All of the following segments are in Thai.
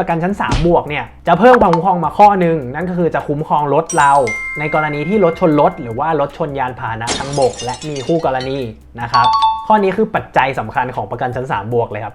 ประกันชั้น 3 บวกเนี่ยจะเพิ่มความคุ้มครองมาข้อหนึ่งนั่นก็คือจะคุ้มครองรถเรา ในกรณีที่รถชนรถหรือว่ารถชนยานพาหนะทั้งบก และมีคู่กรณีนะครับข้อนี้คือปัจจัยสำคัญของประกันชั้น 3 บวกเลยครับ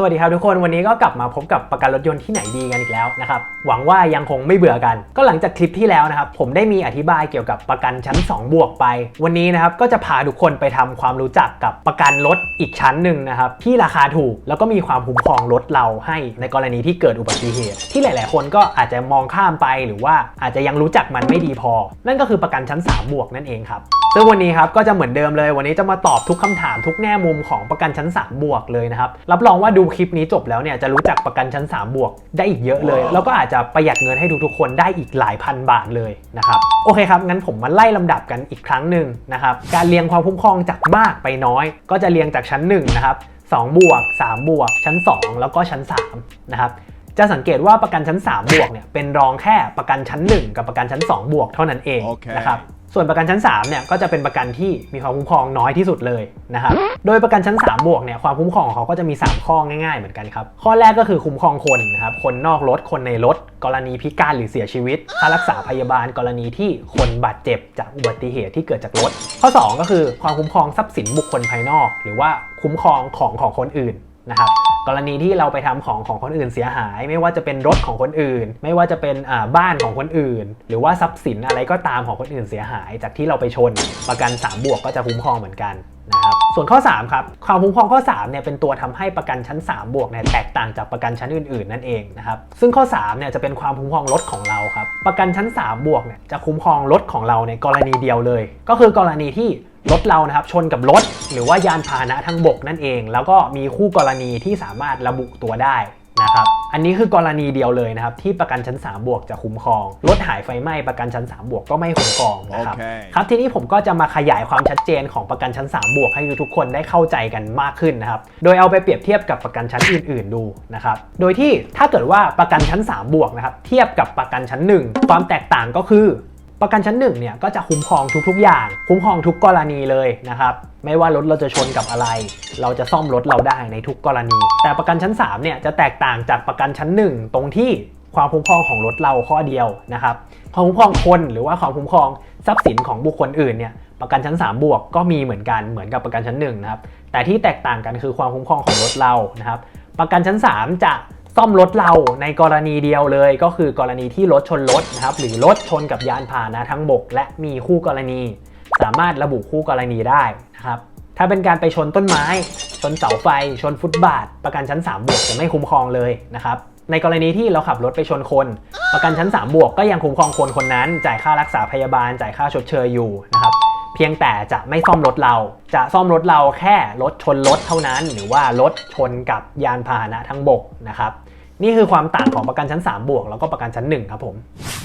สวัสดีครับทุกคนวันนี้ก็กลับมาพบกับประกันรถยนต์ที่ไหนดีกันอีกแล้วนะครับหวังว่ายังคงไม่เบื่อกัน ก็หลังจากคลิปที่แล้วนะครับผมได้มีอธิบายเกี่ยวกับประกันชั้น 2 บวกไป วันนี้นะครับก็จะพาทุกคนไปทำความรู้จักกับประกันรถอีกชั้นหนึ่งนะครับที่ราคาถูกแล้วก็มีความคุ้มครองรถเราให้ในกรณีที่เกิดอุบัติเหตุ ที่หลาย ๆ คนก็อาจจะมองข้ามไปหรือว่าอาจจะยังรู้จักมันไม่ดีพอ นั่นก็คือประกันชั้น 3 บวกนั่นเองครับ ซึ่งวันนี้ครับก็จะเหมือนเดิมเลย วันนี้จะมาตอบทุกคำถามทุกแง่มุมของประกันชั้น 3 บวกเลยนะครับ รับรองว่าดูคลิปนี้จบแล้วเนี่ยจะรู้จักประกันชั้น 3 บวกได้อีกเยอะเลย แล้วก็อาจจะประหยัดเงินให้ทุกๆคนได้อีกหลายพันบาทเลยนะครับโอเคครับงั้นผมมาไล่ลำดับกันอีกครั้งหนึ่งนะครับการเรียงความคุ้มครองจากมากไปน้อย ก็จะเรียงจากชั้น1นะครับ2บวก3บวกชั้น 2 แล้วก็ชั้น3นะครับจะสังเกตว่าประกันชั้น 3 บวกเนี่ยเป็นรองแค่ประกันชั้น 1 กับประกันชั้น 2 บวกเท่านั้นเองโอเคนะครับ ส่วนประกันชั้น3เนี่ยก็จะเป็นประกันที่มีความคุ้มครองน้อยที่สุดเลยนะครับ โดยประกันชั้น 3 บวกเนี่ยความคุ้มครองของเขาก็จะมี 3 ข้อง่ายๆเหมือนกันครับ ข้อแรกก็คือคุ้มครองคนนะครับ คนนอกรถ คนในรถ กรณีพิการหรือเสียชีวิต ค่ารักษาพยาบาล กรณีที่คนบาดเจ็บจากอุบัติเหตุที่เกิดจากรถ ข้อ 2 ก็คือความคุ้มครองทรัพย์สินบุคคลภายนอก หรือว่าคุ้มครองของของคนอื่น นะครับกรณีที่เราไปทำของของคนอื่นเสียหาย ไม่ว่าจะเป็นรถของคนอื่น ไม่ว่าจะเป็นบ้านของคนอื่น หรือว่าทรัพย์สินอะไรก็ตามของคนอื่นเสียหาย จากที่เราไปชนประกัน 3 บวกก็จะคุ้มครองเหมือนกันนะครับส่วนข้อ 3 ครับความคุ้มครองข้อ3เนี่ยเป็นตัวทำให้ประกันชั้น 3 บวกเนี่ยแตกต่างจากประกันชั้นอื่นๆ นั่นเองนะครับซึ่งข้อ3เนี่ยจะเป็นความคุ้มครองรถของเราครับประกันชั้น 3 บวกเนี่ยจะคุ้มครองรถของเราในกรณีเดียวเลย ก็คือกรณีที่ รถเรานะครับชนกับรถ หรือว่ายานพาหนะทางบกนั่นเอง แล้วก็มีคู่กรณีที่สามารถระบุตัวได้นะครับอันนี้คือกรณีเดียวเลยนะครับที่ประกันชั้น 3 บวกจะคุ้มครองรถหายไฟไหม้ประกันชั้น 3 บวกก็ไม่คุ้มครองนะครับโอเคครับทีนี้ผมก็จะมาขยายความชัดเจนของประกันชั้น 3 บวกให้ทุกคนได้เข้าใจกันมากขึ้นนะครับโดยเอาไปเปรียบเทียบกับประกันชั้นอื่น ๆ ดูนะครับโดยที่ถ้าเกิดว่าประกันชั้น 3 บวกนะครับเทียบกับประกันชั้น 1 ความแตกต่างก็คือ ประกันชั้นหนึ่งเนี่ยก็จะคุ้มครองทุกๆอย่าง คุ้มครองทุกกรณีเลยนะครับ ไม่ว่ารถเราจะชนกับอะไร เราจะซ่อมรถเราได้ในทุกกรณี แต่ประกันชั้น3เนี่ยจะแตกต่างจากประกันชั้น 1 ตรงที่ความคุ้มครองของรถเราข้อเดียวนะครับความคุ้มครองคนหรือว่าความคุ้มครองทรัพย์สินของบุคคลอื่นเนี่ยประกันชั้น 3 บวกก็มีเหมือนกันเหมือนกับประกันชั้น1นะครับแต่ที่แตกต่างกันคือความคุ้มครองของรถเรานะครับประกันชั้น 3 จะ ซ่อมรถเราในกรณีเดียวเลย ก็คือกรณีที่รถชนรถนะครับหรือรถชนกับยานพาหนะทั้งบก และมีคู่กรณี สามารถระบุคู่กรณีได้นะครับถ้าเป็นการไปชนต้นไม้ ชนเสาไฟ ชนฟุตบาท ประกันชั้น 3 บวกจะไม่คุ้มครองเลยนะครับในกรณีที่เราขับรถไปชนคน ประกันชั้น 3 บวกก็ยังคุ้มครองคนคนนั้น จ่ายค่ารักษาพยาบาล จ่ายค่าชดเชยอยู่นะครับเพียงแต่จะไม่ซ่อมรถเรา จะซ่อมรถเราแค่รถชนรถเท่านั้น หรือว่ารถชนกับยานพาหนะทั้งบกนะครับ นี่คือความต่างของประกันชั้น 3 บวก แล้วก็ประกันชั้น 1 ครับผม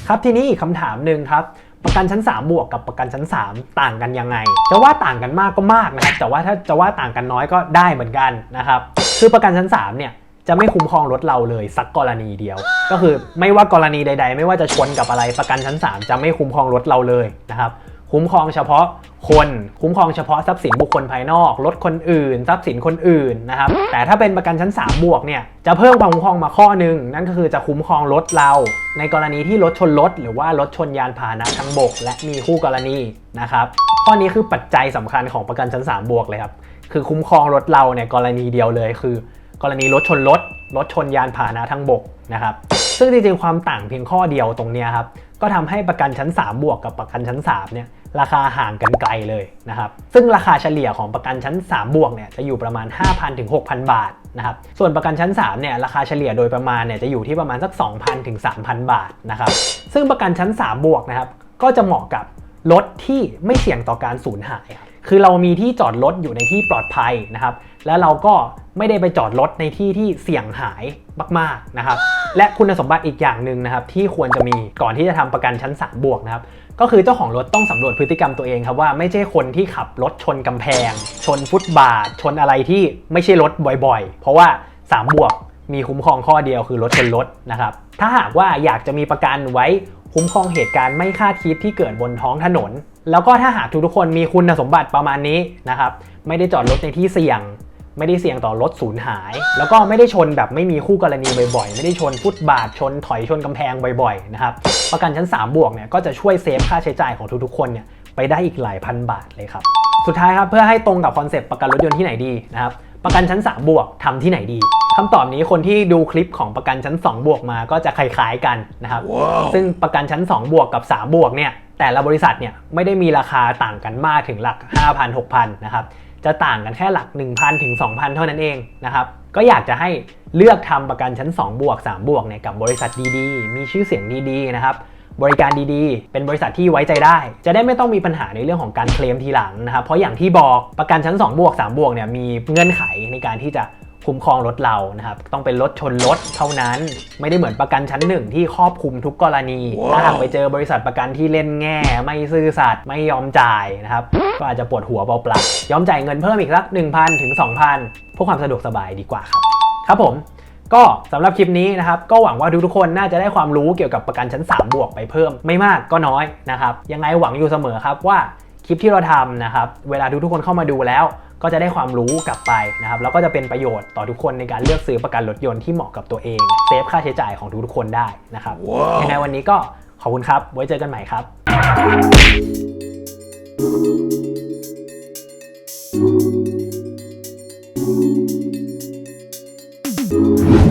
ครับทีนี้อีกคำถามหนึ่งครับ ประกันชั้น 3 บวกกับประกันชั้น 3 ต่างกันยังไง จะว่าต่างกันมากก็มากนะครับแต่ว่าถ้าจะว่าต่างกันน้อยก็ได้เหมือนกันนะครับคือประกันชั้น 3 เนี่ยจะไม่คุ้มครองรถเราเลยสักกรณีเดียว ก็คือไม่ว่ากรณีใด ๆ ไม่ว่าจะชนกับอะไรประกันชั้น 3 จะไม่คุ้มครองรถเราเลยนะครับคุ้มครองเฉพาะ คนคุ้มครองเฉพาะทรัพย์สินบุคคลภายนอกรถคนอื่น ทรัพย์สินคนอื่นนะครับ แต่ถ้าเป็นประกันชั้น 3 บวกเนี่ย จะเพิ่มความคุ้มครองมาข้อหนึ่งนั่นก็คือจะคุ้มครองรถเรา ในกรณีที่รถชนรถหรือว่ารถชนยานพาหนะทั้งบก และมีคู่กรณีนะครับ ข้อนี้คือปัจจัยสำคัญของประกันชั้น 3 บวกเลยครับ คือคุ้มครองรถเราเนี่ยกรณีเดียวเลยคือ กรณีรถชนรถ รถชนยานพาหนะทั้งบกนะครับซึ่งจริงๆความต่างเพียงข้อเดียวตรงนี้ครับก็ทำให้ประกันชั้น 3 บวกกับประกันชั้น3เนี่ย ราคาห่างกันไกลเลยนะครับ ซึ่งราคาเฉลี่ยของประกันชั้น 3 บวกเนี่ยจะอยู่ประมาณ 5,000ถึง6,000 บาทนะครับ ส่วนประกันชั้น 3 เนี่ยราคาเฉลี่ยโดยประมาณเนี่ยจะอยู่ที่ประมาณสัก 2,000ถึง3,000 บาทนะครับ ซึ่งประกันชั้น 3 บวกนะครับก็จะเหมาะกับรถที่ไม่เสี่ยงต่อการสูญหายครับคือเรามีที่จอดรถอยู่ในที่ปลอดภัยนะครับ แล้วเราก็ไม่ได้ไปจอดรถในที่ที่เสี่ยงหายมากๆนะครับ และคุณสมบัติอีกอย่างหนึ่งนะครับ ที่ควรจะมีก่อนที่จะทำประกันชั้น 3 บวกนะครับ ก็คือเจ้าของรถต้องสำรวจพฤติกรรมตัวเองครับว่าไม่ใช่คนที่ขับรถชนกำแพง ชนฟุตบาท ชนอะไรที่ไม่ใช่รถบ่อยๆ เพราะว่า 3 บวกมีคุ้มครองข้อเดียวคือรถชนรถนะครับ ถ้าหากว่าอยากจะมีประกันไว้คุ้มครองเหตุการณ์ไม่คาดคิดที่เกิดบนท้องถนน แล้วก็ถ้าหากทุกๆคนมีคุณสมบัติประมาณนี้นะครับ ไม่ได้จอดรถในที่เสี่ยง ไม่ได้เสี่ยงต่อรถสูญหาย แล้วก็ไม่ได้ชนแบบไม่มีคู่กรณีบ่อยๆ ไม่ได้ชนฟุตบาทชนถอยชนกำแพงบ่อยๆนะครับประกันชั้น 3 บวกเนี่ยก็จะช่วยเซฟค่าใช้จ่ายของทุกๆ คนเนี่ยไปได้อีกหลายพันบาทเลยครับสุดท้ายครับเพื่อให้ตรงกับคอนเซปต์ประกันรถยนต์ที่ไหนดีนะครับประกันชั้น 3 บวกทำที่ไหนดีคำตอบนี้คนที่ดูคลิปของประกันชั้น 2 บวกมาก็จะคล้ายๆกันนะครับซึ่งประกันชั้น 2 บวกกับ 3 บวกเนี่ยแต่ละบริษัทเนี่ยไม่ได้มีราคาต่างกันมากถึงหลัก 5,000 6,000 นะครับ จะต่างกันแค่หลัก 1,000 ถึง 2,000 เท่านั้นเองนะครับ ก็อยากจะให้เลือกทำประกันชั้น 2 บวก 3 บวกเนี่ยกับบริษัทดีๆ มีชื่อเสียงดีๆ นะครับ บริการดีๆ เป็นบริษัทที่ไว้ใจได้ จะได้ไม่ต้องมีปัญหาในเรื่องของการเคลมทีหลังนะครับ เพราะอย่างที่บอกประกันชั้น 2 บวก 3 บวกเนี่ยมีเงื่อนไขในการที่จะ คุ้มครองรถเรานะครับต้องเป็นรถชนรถเท่านั้น ไม่ได้เหมือนประกันชั้นหนึ่งที่ครอบคลุมทุกกรณีถ้าหากไปเจอบริษัทประกันที่เล่นแง่ ไม่ซื่อสัตย์ไม่ยอมจ่ายนะครับก็อาจจะปวดหัวเปล่าๆยอมจ่ายเงินเพิ่มอีกสัก1,000ถึง2,000เพื่อความสะดวกสบายดีกว่าครับครับผมก็สำหรับคลิปนี้นะครับ ก็หวังว่าทุกๆคนน่าจะได้ความรู้เกี่ยวกับประกันชั้น 3 บวกไปเพิ่มไม่มากก็น้อยนะครับ ยังไงหวังอยู่เสมอครับว่าคลิปที่เราทำนะครับ เวลาทุกๆคนเข้ามาดูแล้ว ก็จะได้ความรู้กลับไปนะครับแล้วก็จะเป็นประโยชน์ต่อทุกคนในการเลือกซื้อประกันรถยนต์ที่เหมาะกับตัวเองเซฟค่าใช้จ่ายของทุกๆคนได้นะครับยังไงวันนี้ก็ขอบคุณครับ ไว้เจอกันใหม่ครับ